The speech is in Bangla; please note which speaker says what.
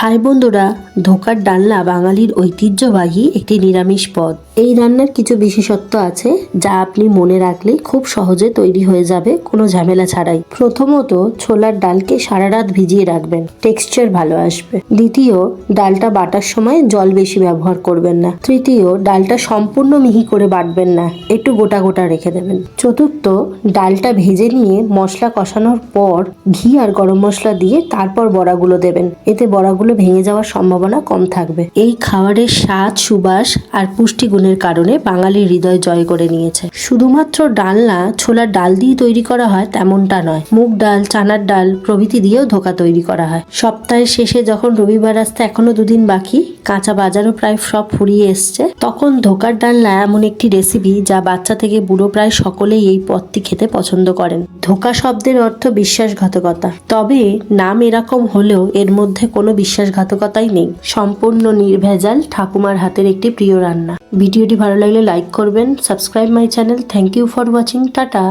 Speaker 1: হাই বন্ধুরা, ধোকার ডালনা বাঙালির ঐতিহ্যবাহী একটি নিরামিষ পদ। এই রান্নার কিছু বিশেষত্ব আছে যা আপনি মনে রাখলে খুব সহজে তৈরি হয়ে যাবে, কোনো ঝামেলা ছাড়াই। প্রথমত, ছোলার ডালকে সারা রাত ভিজিয়ে রাখবেন, টেক্সচার ভালো আসবে। দ্বিতীয়, ডালটা বাটার সময় জল বেশি ব্যবহার করবেন না। তৃতীয়, ডালটা সম্পূর্ণ মিহি করে বাটবেন না, একটু গোটা গোটা রেখে দেবেন। চতুর্থ, ডালটা ভেজে নিয়ে মশলা কষানোর পর ঘি আর গরম মশলা দিয়ে তারপর বড়াগুলো দেবেন। এতে বড়াগুলো ভেঙে যাওয়ার সম্ভাবনা কম থাকবে। এই খাবারের স্বাদ, সুবাস আর পুষ্টিগুণের কারণে বাঙালির হৃদয় জয় করে নিয়েছে। শুধুমাত্র ডালনা ছোলার ডাল দিয়ে তৈরি করা হয় তেমনটা নয়। মুগ ডাল, চানার ডাল প্রভৃতি দিয়েও ধোকা তৈরি করা হয়। সপ্তাহের শেষে যখন রবিবার আসতে এখনও দুদিন বাকি, কাঁচা বাজারও প্রায় সব ফুরিয়ে এসছে, তখন ধোকার ডালনা এমন একটি রেসিপি যা বাচ্চা থেকে বুড়ো প্রায় সকলেই এই পদটি খেতে পছন্দ করেন। ধোকা শব্দের অর্থ বিশ্বাসঘাতকতা। তবে নাম এরকম হলেও এর মধ্যে কোনো বিশ্বাসঘাতকতাই নেই। সম্পূর্ণ নির্ভেজাল ঠাকুমার হাতের একটি প্রিয় রান্না। ভিডিওটি ভালো লাগলে লাইক করবেন subscribe my channel thank you for watching tata.